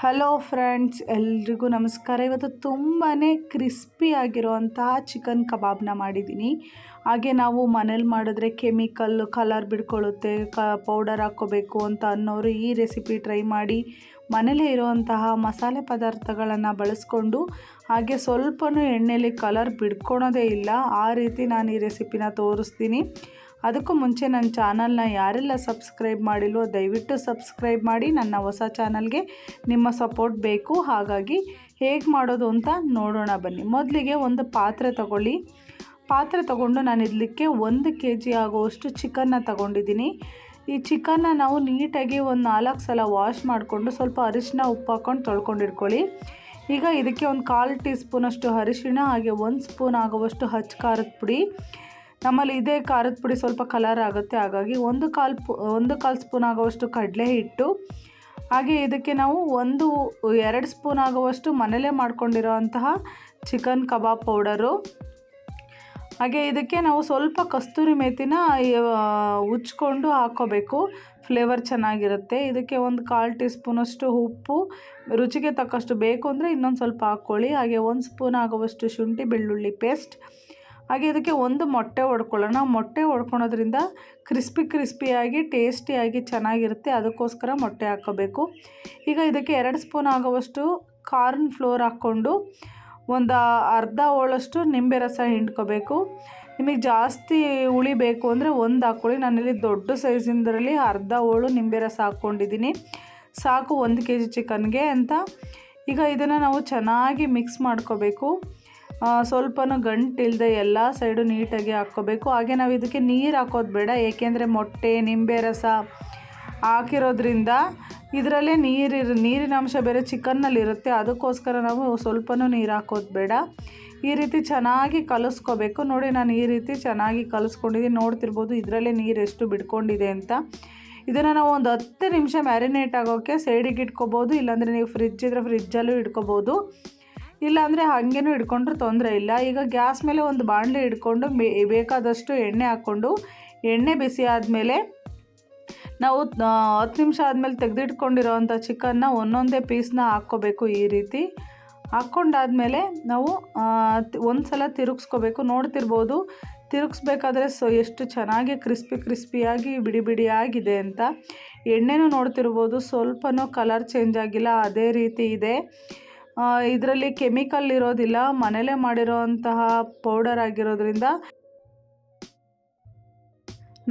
Hello friends ಎಲ್ರಿಗೂ ನಮಸ್ಕಾರ. ಇವತ್ತು ತುಂಬಾ ಕ್ರಿಸ್ಪಿ ಆಗಿರುವಂತಹ ಚಿಕನ್ ಕಬಾಬ್ನ ಮಾಡಿದ್ದೀನಿ. ಹಾಗೆ ನಾವು ಮನೇಲಿ ಮಾಡಿದ್ರೆ ಕೆಮಿಕಲ್ ಕಲರ್ ಬಿಡ್ಕೊಳ್ಳುತ್ತೆ, ಕ ಪೌಡರ್ ಹಾಕ್ಕೋಬೇಕು ಅಂತ ಅನ್ನೋರು ಈ ರೆಸಿಪಿ ಟ್ರೈ ಮಾಡಿ ಮನೇಲೇ ಇರುವಂತಹ ಮಸಾಲೆ ಪದಾರ್ಥಗಳನ್ನು ಬಳಸ್ಕೊಂಡು ಹಾಗೆ ಸ್ವಲ್ಪನೂ ಎಣ್ಣೆಯಲ್ಲಿ ಕಲರ್ ಬಿಡ್ಕೊಳೋದೇ ಇಲ್ಲ. ಆ ರೀತಿ ನಾನು ಈ ರೆಸಿಪಿನ ತೋರಿಸ್ತೀನಿ. ಅದಕ್ಕೂ ಮುಂಚೆ ನನ್ನ ಚಾನಲ್ನ ಯಾರೆಲ್ಲ ಸಬ್ಸ್ಕ್ರೈಬ್ ಮಾಡಿಲ್ವೋ ದಯವಿಟ್ಟು ಸಬ್ಸ್ಕ್ರೈಬ್ ಮಾಡಿ ನನ್ನ ಹೊಸ ಚಾನಲ್ಗೆ ನಿಮ್ಮ ಸಪೋರ್ಟ್ ಬೇಕು. ಹಾಗಾಗಿ ಹೇಗೆ ಮಾಡೋದು ಅಂತ ನೋಡೋಣ ಬನ್ನಿ. ಮೊದಲಿಗೆ ಒಂದು ಪಾತ್ರೆ ತಗೊಳ್ಳಿ. ಪಾತ್ರೆ ತಗೊಂಡು ನಾನು ಇದಕ್ಕೆ ಒಂದು ಕೆ ಜಿ ಆಗುವಷ್ಟು ಚಿಕನ್ನ ತಗೊಂಡಿದ್ದೀನಿ. ಈ ಚಿಕನ್ನ ನಾವು ನೀಟಾಗಿ ಒಂದು ನಾಲ್ಕು ಸಲ ವಾಶ್ ಮಾಡಿಕೊಂಡು ಸ್ವಲ್ಪ ಅರಿಶಿನ ಉಪ್ಪು ಹಾಕ್ಕೊಂಡು ತೊಳ್ಕೊಂಡಿಟ್ಕೊಳ್ಳಿ ಈಗ ಇದಕ್ಕೆ ಒಂದು ಕಾಲು ಟೀ ಸ್ಪೂನಷ್ಟು ಅರಿಶಿಣ, ಹಾಗೆ ಒಂದು ಸ್ಪೂನ್ ಆಗುವಷ್ಟು ಹಚ್ಚ ಖಾರದ ಪುಡಿ. ನಮ್ಮಲ್ಲಿ ಇದೇ ಖಾರದ ಪುಡಿ ಸ್ವಲ್ಪ ಕಲರ್ ಆಗುತ್ತೆ. ಹಾಗಾಗಿ ಒಂದು ಕಾಲು ಪು, ಒಂದು ಕಾಲು ಸ್ಪೂನ್ ಆಗುವಷ್ಟು ಕಡಲೆ ಹಿಟ್ಟು, ಹಾಗೆ ಇದಕ್ಕೆ ನಾವು ಒಂದು, ಎರಡು ಸ್ಪೂನ್ ಆಗುವಷ್ಟು ಮನೇಲೇ ಮಾಡ್ಕೊಂಡಿರೋ ಅಂತಹ ಚಿಕನ್ ಕಬಾಬ್ ಪೌಡರು ಹಾಗೆ ಇದಕ್ಕೆ ನಾವು ಸ್ವಲ್ಪ ಕಸ್ತೂರಿ ಮೇತಿನ ಉಚ್ಕೊಂಡು ಹಾಕ್ಕೋಬೇಕು ಫ್ಲೇವರ್ ಚೆನ್ನಾಗಿರುತ್ತೆ. ಇದಕ್ಕೆ ಒಂದು ಕಾಲು ಟೀ ಸ್ಪೂನಷ್ಟು ಉಪ್ಪು, ರುಚಿಗೆ ತಕ್ಕಷ್ಟು ಬೇಕು ಅಂದರೆ ಇನ್ನೊಂದು ಸ್ವಲ್ಪ ಹಾಕ್ಕೊಳ್ಳಿ. ಹಾಗೆ ಒಂದು ಸ್ಪೂನ್ ಆಗುವಷ್ಟು ಶುಂಠಿ ಬೆಳ್ಳುಳ್ಳಿ ಪೇಸ್ಟ್ ಹಾಗೆ ಇದಕ್ಕೆ ಒಂದು ಮೊಟ್ಟೆ ಹೊಡ್ಕೊಳ್ಳೋಣ ಮೊಟ್ಟೆ ಹೊಡ್ಕೊಳೋದ್ರಿಂದ ಕ್ರಿಸ್ಪಿ ಕ್ರಿಸ್ಪಿಯಾಗಿ ಟೇಸ್ಟಿಯಾಗಿ ಚೆನ್ನಾಗಿರುತ್ತೆ. ಅದಕ್ಕೋಸ್ಕರ ಮೊಟ್ಟೆ ಹಾಕೋಬೇಕು. ಈಗ ಇದಕ್ಕೆ ಎರಡು ಸ್ಪೂನ್ ಆಗುವಷ್ಟು ಕಾರ್ನ್ ಫ್ಲೋರ್ ಹಾಕ್ಕೊಂಡು ಒಂದು ಅರ್ಧ ಹೋಳಷ್ಟು ನಿಂಬೆ ರಸ ಹಿಂಡ್ಕೋಬೇಕು. ನಿಮಗೆ ಜಾಸ್ತಿ ಹುಳಿ ಬೇಕು ಅಂದರೆ ಒಂದು ಹಾಕ್ಕೊಳ್ಳಿ ನಾನಿಲ್ಲಿ ದೊಡ್ಡ ಸೈಜಿಂದರಲ್ಲಿ ಅರ್ಧ ಹೋಳು ನಿಂಬೆ ರಸ ಹಾಕ್ಕೊಂಡಿದ್ದೀನಿ. ಸಾಕು ಒಂದು ಕೆ ಜಿ ಚಿಕನ್ಗೆ ಅಂತ. ಈಗ ಇದನ್ನು ನಾವು ಚೆನ್ನಾಗಿ ಮಿಕ್ಸ್ ಮಾಡ್ಕೋಬೇಕು. ಸ್ವಲ್ಪನೂ ಗಂಟಿಲ್ಲದೆ ಎಲ್ಲ ಸೈಡು ನೀಟಾಗಿ ಹಾಕ್ಕೋಬೇಕು. ಹಾಗೆ ನಾವು ಇದಕ್ಕೆ ನೀರು ಹಾಕೋದು ಬೇಡ, ಏಕೆಂದರೆ ಮೊಟ್ಟೆ, ನಿಂಬೆ ರಸ ಹಾಕಿರೋದ್ರಿಂದ ಇದರಲ್ಲೇ ನೀರಿರ ನೀರಿನ ಅಂಶ ಬೇರೆ ಚಿಕನ್ನಲ್ಲಿರುತ್ತೆ ಅದಕ್ಕೋಸ್ಕರ ನಾವು ಸ್ವಲ್ಪನೂ ನೀರು ಹಾಕೋದು ಬೇಡ. ಈ ರೀತಿ ಚೆನ್ನಾಗಿ ಕಲಿಸ್ಕೋಬೇಕು. ನೋಡಿ, ನಾನು ಈ ರೀತಿ ಚೆನ್ನಾಗಿ ಕಲಿಸ್ಕೊಂಡಿದ್ದೀನಿ. ನೋಡ್ತಿರ್ಬೋದು ಇದರಲ್ಲೇ ನೀರು ಎಷ್ಟು ಬಿಡ್ಕೊಂಡಿದೆ ಅಂತ. ಇದನ್ನು ನಾವು ಒಂದು ಹತ್ತು ನಿಮಿಷ ಮ್ಯಾರಿನೇಟ್ ಆಗೋಕ್ಕೆ ಸೈಡಿಗೆ ಇಟ್ಕೋಬೋದು. ಇಲ್ಲಾಂದರೆ ನೀವು ಫ್ರಿಜ್ ಇದ್ದರೆ ಫ್ರಿಜ್ಜಲ್ಲೂ ಇಟ್ಕೋಬೋದು. ಇಲ್ಲಾಂದರೆ ಹಾಗೇನೂ ಇಟ್ಕೊಂಡ್ರೆ ತೊಂದರೆ ಇಲ್ಲ. ಈಗ ಗ್ಯಾಸ್ ಮೇಲೆ ಒಂದು ಬಾಣಲೆ ಇಟ್ಕೊಂಡು ಬೇಕಾದಷ್ಟು ಎಣ್ಣೆ ಹಾಕ್ಕೊಂಡು, ಎಣ್ಣೆ ಬಿಸಿ ಆದಮೇಲೆ ನಾವು ಹತ್ತು ನಿಮಿಷ ಆದಮೇಲೆ ತೆಗೆದಿಟ್ಕೊಂಡಿರೋವಂಥ ಚಿಕನ್ನ ಒಂದೊಂದೇ ಪೀಸ್ನ ಹಾಕ್ಕೋಬೇಕು ಈ ರೀತಿ. ಹಾಕ್ಕೊಂಡಾದಮೇಲೆ ನಾವು ಒಂದು ಸಲ ತಿರುಗಿಸ್ಕೋಬೇಕು. ನೋಡ್ತಿರ್ಬೋದು, ತಿರುಗಿಸ್ಬೇಕಾದ್ರೆ ಸೊ, ಎಷ್ಟು ಚೆನ್ನಾಗಿ ಕ್ರಿಸ್ಪಿ ಕ್ರಿಸ್ಪಿಯಾಗಿ ಬಿಡಿ ಬಿಡಿಯಾಗಿದೆ ಅಂತ. ಎಣ್ಣೆನೂ ನೋಡ್ತಿರ್ಬೋದು, ಸ್ವಲ್ಪನೂ ಕಲರ್ ಚೇಂಜ್ ಆಗಿಲ್ಲ, ಅದೇ ರೀತಿ ಇದೆ. ಇದರಲ್ಲಿ ಕೆಮಿಕಲ್ ಇರೋದಿಲ್ಲ, ಮನೇಲೇ ಮಾಡಿರೋಂತಹ ಪೌಡರ್ ಆಗಿರೋದ್ರಿಂದ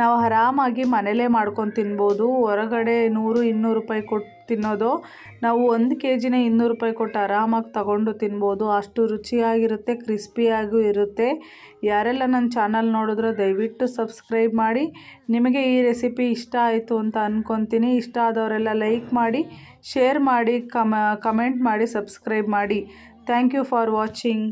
ನಾವು ಆರಾಮಾಗಿ ಮನೇಲೇ ಮಾಡ್ಕೊಂಡು ತಿನ್ಬೋದು. ಹೊರಗಡೆ ನೂರು, ಇನ್ನೂರು ರೂಪಾಯಿ ಕೊಟ್ಟು ತಿನ್ನೋದು. ನಾವು ಒಂದು ಕೆ ಜಿನೇ ಇನ್ನೂರು ರೂಪಾಯಿ ಕೊಟ್ಟು ಆರಾಮಾಗಿ ತಗೊಂಡು ತಿನ್ಬೋದು. ಅಷ್ಟು ರುಚಿಯಾಗಿರುತ್ತೆ, ಕ್ರಿಸ್ಪಿಯಾಗೂ ಇರುತ್ತೆ. ಯಾರೆಲ್ಲ ನನ್ನ ಚಾನಲ್ ನೋಡಿದ್ರೆ ದಯವಿಟ್ಟು ಸಬ್ಸ್ಕ್ರೈಬ್ ಮಾಡಿ. ನಿಮಗೆ ಈ ರೆಸಿಪಿ ಇಷ್ಟ ಆಯಿತು ಅಂತ ಅಂದ್ಕೊತೀನಿ ಇಷ್ಟ ಆದವರೆಲ್ಲ ಲೈಕ್ ಮಾಡಿ, ಶೇರ್ ಮಾಡಿ, ಕಮ, ಕಮೆಂಟ್ ಮಾಡಿ, ಸಬ್ಸ್ಕ್ರೈಬ್ ಮಾಡಿ. Thank you for watching.